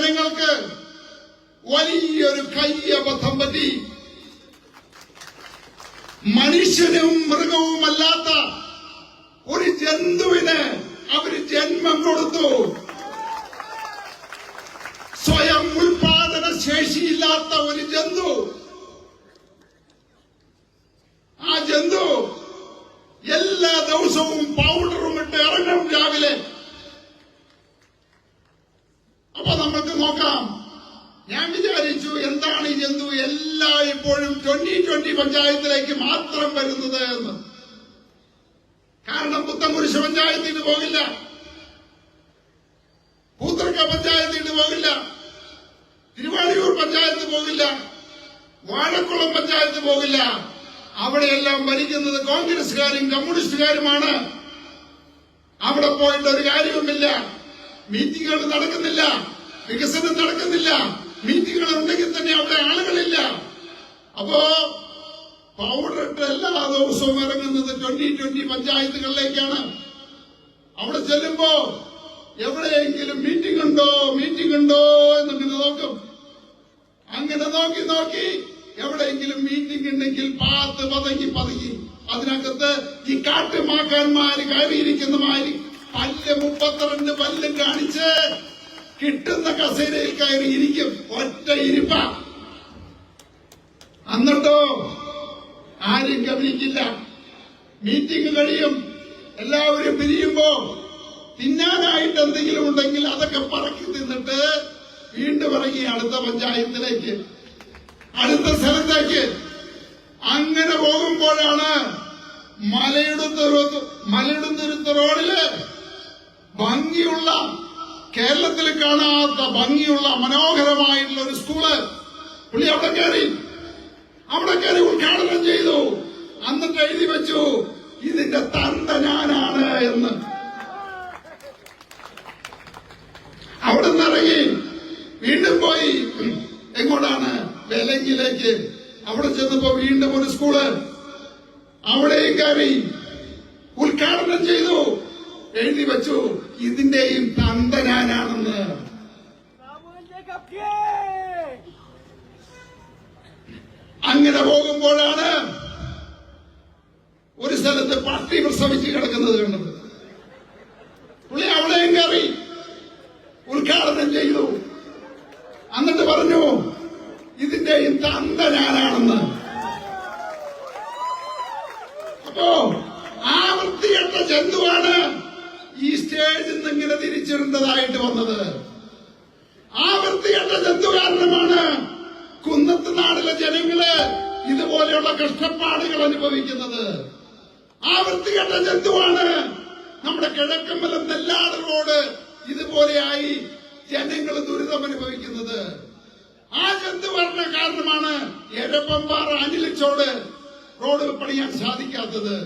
ജനങ്ങൾക്ക് വലിയൊരു കയ്യബദ്ധം പറ്റി. മനുഷ്യനും മൃഗവുമല്ലാത്ത ഒരു ജന്തുവിന് അവർ ജന്മം കൊടുത്തു. സ്വയം ഉൽപാദന ശേഷിയില്ലാത്ത ഒരു ജന്തു ആ ജന്തു എല്ലാ ദിവസവും പൗഡറും ഇട്ട് ഇറങ്ങും രാവിലെ അപ്പൊ നമുക്ക് നോക്കാം ഞാൻ വിചാരിച്ചു എന്താണ് ഈ ജന്തു എല്ലാ ഇപ്പോഴും ട്വന്റി ട്വന്റി പഞ്ചായത്തിലേക്ക് മാത്രം വരുന്നത് എന്ന്. കാരണം പുത്തൻകുരിശ് പഞ്ചായത്തിന് പോകില്ല. പൂത്തർക്ക പഞ്ചായത്തിന് പോകില്ല. തിരുവാണിയൂർ പഞ്ചായത്ത് പോകില്ല. വാഴക്കുളം പഞ്ചായത്ത് പോകില്ല. അവിടെയെല്ലാം ഭരിക്കുന്നത് കോൺഗ്രസുകാരും കമ്മ്യൂണിസ്റ്റുകാരുമാണ്. അവിടെ പോയിട്ട് ഒരു കാര്യവുമില്ല. മീറ്റിങ്ങുകൾ നടക്കുന്നില്ല. വികസനം നടക്കുന്നില്ല. മീറ്റിങ്ങുകൾ ഉണ്ടെങ്കിൽ തന്നെ അവിടെ ആളുകളില്ല. അപ്പോ പൗഡർ ഇട്ട് എല്ലാ ദിവസവും ഇറങ്ങുന്നത് ട്വന്റി ട്വന്റി പഞ്ചായത്തുകളിലേക്കാണ്. അവിടെ ചെല്ലുമ്പോ എവിടെയെങ്കിലും മീറ്റിംഗ് ഉണ്ടോ? മീറ്റിംഗ് ഉണ്ടോ എന്നിങ്ങനെ നോക്കും. അങ്ങനെ നോക്കി നോക്കി എവിടെയെങ്കിലും മീറ്റിംഗ് ഉണ്ടെങ്കിൽ പാത്ത് പതങ്ങി പതങ്ങി അതിനകത്ത് ഈ കാട്ടുമാക്കാന്മാര് കയറിയിരിക്കുന്ന മാതിരി പല്ല് മുപ്പത്തിരണ്ട് പല്ലും കാണിച്ച് കിട്ടുന്ന കസേരയിൽ കയറി ഇരിക്കും ഒറ്റ ഇരിപ്പ എന്നിട്ടോ ആരും ഗവനിക്കില്ല. മീറ്റിംഗ് കഴിയും. എല്ലാവരും പിരിയുമ്പോ തിന്നാനായിട്ട് എന്തെങ്കിലും ഉണ്ടെങ്കിൽ അതൊക്കെ പറക്കി തിന്നിട്ട് വീണ്ടും ഇറങ്ങി അടുത്ത പഞ്ചായത്തിലേക്ക് അടുത്ത സ്ഥലത്തേക്ക്. അങ്ങനെ പോകുമ്പോഴാണ് മലയിടുന്ന മലയിടുന്ന റോഡിൽ ഭംഗിയുള്ള കേരളത്തിൽ കാണാത്ത ഭംഗിയുള്ള മനോഹരമായിട്ടുള്ള ഒരു സ്കൂൾ. പുള്ളി അവിടെ കയറി. അവിടെ കയറി ഉദ്ഘാടനം ചെയ്തു. എന്നിട്ട് എഴുതി വെച്ചു ഇതിന്റെ തന്ത ഞാനാണ് എന്ന്. അവിടെ നിന്ന് വീണ്ടും പോയി. എങ്ങോട്ടാണ്? വെലങ്കിലേക്ക് അവിടെ ചെന്നപ്പോ വീണ്ടും ഒരു സ്കൂൾ. അവിടെയും കയറി ഉദ്ഘാടനം ചെയ്തു. എഴുതി വെച്ചു ഇതിന്റെയും തന്ത ഞാനാണെന്ന്. അങ്ങനെ പോകുമ്പോഴാണ് ഒരു സ്ഥലത്ത് പട്ടി പ്രസവിച്ച് കിടക്കുന്നത് കണ്ടത്. പുള്ളി അവിടെയും കയറി ഉദ്ഘാടനം ചെയ്തു. എന്നിട്ട് പറഞ്ഞു ഇതിന്റെയും തന്ത ഞാനാണെന്ന് അപ്പോ ആ വൃത്തികെട്ട ജന്തുവാണ് ഈ സ്റ്റേജിൽ നിന്ന് ഇങ്ങനെ തിരിച്ചിടേണ്ടതായിട്ട് വന്നത്. ആ വൃത്തികെട്ട ജന്തു കാരണമാണ് കുന്നത്ത് നാടിലെ ജനങ്ങൾ ഇതുപോലെയുള്ള കഷ്ടപ്പാടുകൾ അനുഭവിക്കുന്നത്. ആ വൃത്തികെട്ട ജന്തുവാണ് നമ്മുടെ കിഴക്കമ്പലം നെല്ലാട് റോഡ് ഇതുപോലെയായി ജനങ്ങൾ ദുരിതം അനുഭവിക്കുന്നത്. ആ ജന്തു വരണ കാരണമാണ് എരപ്പമ്പാറ അനിലിച്ചോട് റോഡ് പണിയാൻ സാധിക്കാത്തത്.